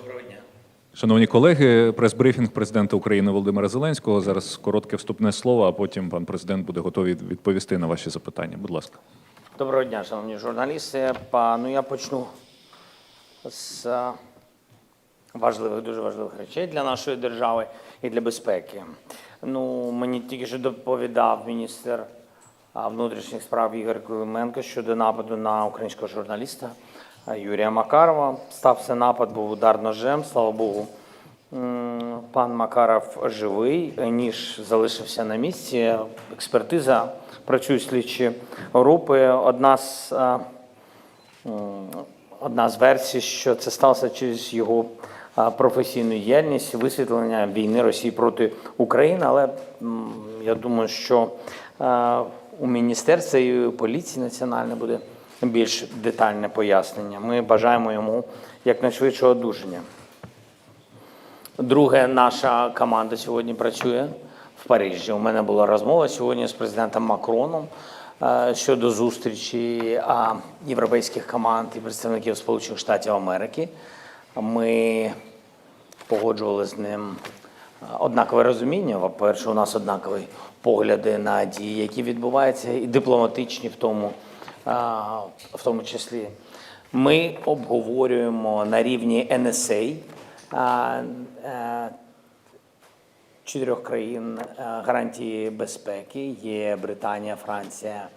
Доброго дня. Шановні колеги, прес-брифінг президента України Володимира Зеленського. Зараз коротке вступне слово, а потім пан президент буде готовий відповісти на ваші запитання. Будь ласка. Доброго дня, шановні журналісти. Па- Ну, я почну з важливих, дуже важливих речей для нашої держави і для безпеки. Ну, мені тільки що доповідав міністр внутрішніх справ Ігор Клименко щодо нападу на українського журналіста Юрія Макарова. Стався напад, був удар ножем, слава Богу. Пан Макаров живий, ніж залишився на місці. Експертиза працюють слідчі групи. Одна з е, одна з версій, що це сталося через його професійну діяльність, висвітлення війни Росії проти України. Але я думаю, що е, у міністерства і поліції національної буде більш детальне пояснення. Ми бажаємо йому якнайшвидшого одужання. Друге, наша команда сьогодні працює в Парижі. У мене була розмова сьогодні з президентом Макроном е, щодо зустрічі європейських команд і представників Сполучених Штатів Америки. Ми погоджували з ним е, однакове розуміння. По-перше, у нас однакові погляди на дії, які відбуваються, і дипломатичні в тому, в тому числі. Ми обговорюємо на рівні NSA е, чотирьох країн е, гарантії безпеки є Британія, Франція,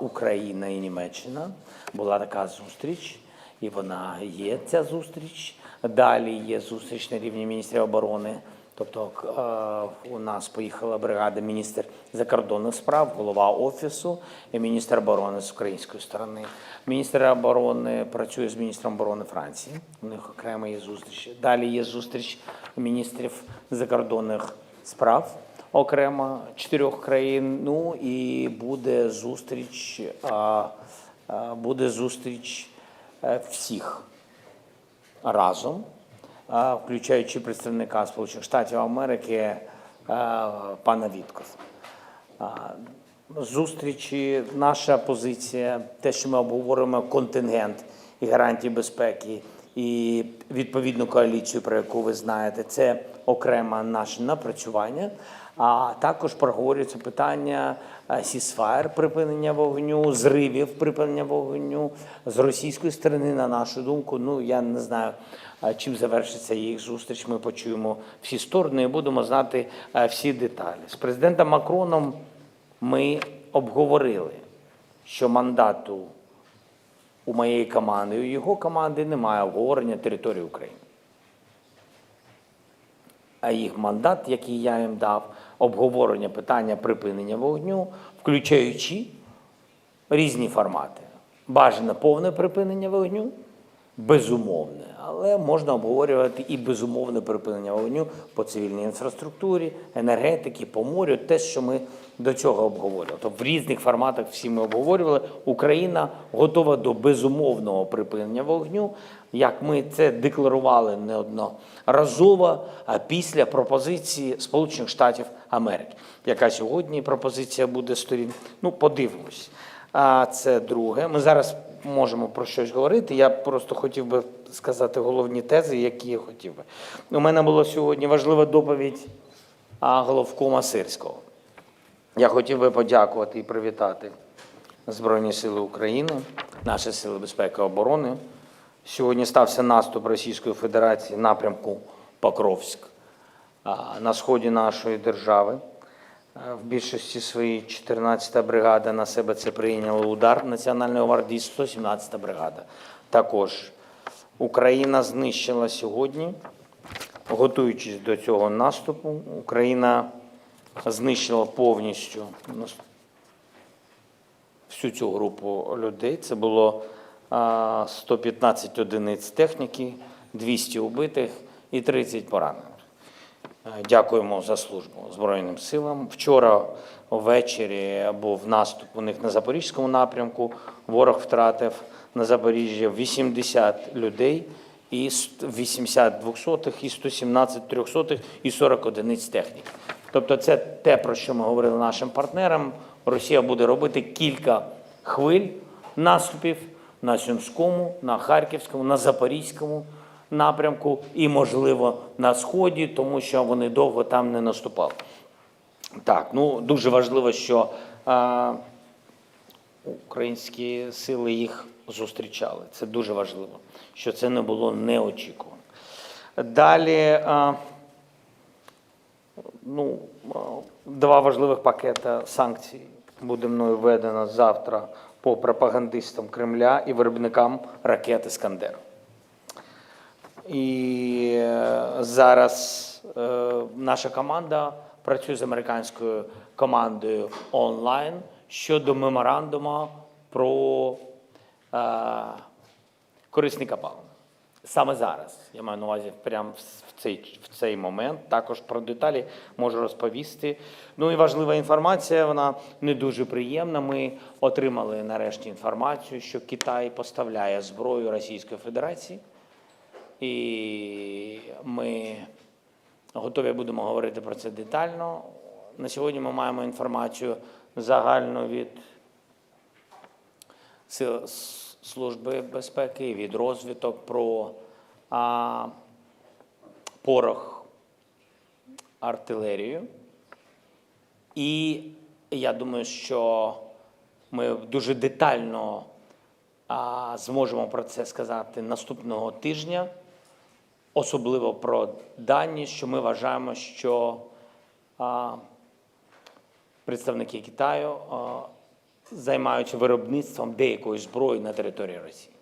Україна і Німеччина. Була така зустріч, і вона є ця зустріч. Далі є зустріч на рівні міністрів оборони. Тобто е, у нас поїхала бригада міністр закордонних справ, голова офісу і міністр оборони з української сторони. Міністр оборони працює з міністром оборони Франції. У них окремо є зустріч. Далі є зустріч міністрів закордонних справ окремо чотирьох країн. Ну і буде зустріч, а, а, буде зустріч е, всіх разом, включаючи представника Сполучених Штатів Америки пана Віткоса. Зустрічі, наша позиція, те, що ми обговоримо контингент і гарантії безпеки, і відповідну коаліцію, про яку ви знаєте, це окреме наше напрацювання. А також проговорюється питання сісфаєр припинення вогню, зривів припинення вогню з російської сторони, на нашу думку. Ну я не знаю, чим завершиться їх зустріч. Ми почуємо всі сторони і будемо знати всі деталі. З президентом Макроном ми обговорили, що мандату у моєї команди, у його команди немає обговорення території України. А їх мандат, який я їм дав, обговорення питання припинення вогню, включаючи різні формати. Бажане повне припинення вогню, безумовне, але можна обговорювати і безумовне припинення вогню по цивільній інфраструктурі, енергетики, по морю, те, що ми до цього обговорювали. Тобто в різних форматах всі ми обговорювали. Україна готова до безумовного припинення вогню, як ми це декларували неодноразово після пропозиції Сполучених Штатів Америки. Яка сьогодні пропозиція буде сторін? Ну, подивимось. А це друге. Ми зараз можемо про щось говорити. Я просто хотів би сказати головні тези, які я хотів би. У мене була сьогодні важлива доповідь головкома Сирського. Я хотів би подякувати і привітати Збройні Сили України, наші сили безпеки і оборони. Сьогодні стався наступ Російської Федерації напрямку Покровськ на сході нашої держави. Е, В більшості своїй 14-та бригада на себе це прийняла удар Національної гвардії, 117-та бригада. Також Україна знищила сьогодні, готуючись до цього наступу, Україна знищила повністю всю цю групу людей. Це було 115 одиниць техніки, 200 убитих і 30 поранених. Е, Дякуємо за службу Збройним силам. Вчора ввечері був наступ у них на Запорізькому напрямку. Ворог втратив на Запоріжжі 80 людей і ст- 80 двохсотих, і 117 трьохсотих, і 40 одиниць техніки. Тобто це те, про що ми говорили нашим партнерам. Росія буде робити кілька хвиль наступів на Сюмському, на Харківському, на Запорізькому напрямку і, можливо, на сході, тому що вони довго там не наступали. Так, ну дуже важливо, що е, українські сили їх зустрічали. Це дуже важливо, що це не було неочікувано. Далі, е, ну, два важливих пакета санкцій буде мною введено завтра по пропагандистам Кремля і виробникам ракет «Іскандер». І е, зараз е, наша команда працює з американською командою онлайн щодо меморандуму про е, корисні копалини. Саме зараз, я маю на увазі прямо в цей, в цей момент. Також про деталі можу розповісти. Ну і важлива інформація, вона не дуже приємна. Ми отримали нарешті інформацію, що Китай поставляє зброю Російської Федерації. І ми готові будемо говорити про це детально. На сьогодні ми маємо інформацію загальну від Сил Служби безпеки, від розвиток про а, порох артилерію. І я думаю, що ми дуже детально а, зможемо про це сказати наступного тижня, особливо про дані, що ми вважаємо, що а, представники Китаю а, займаються виробництвом деякої зброї на території Росії.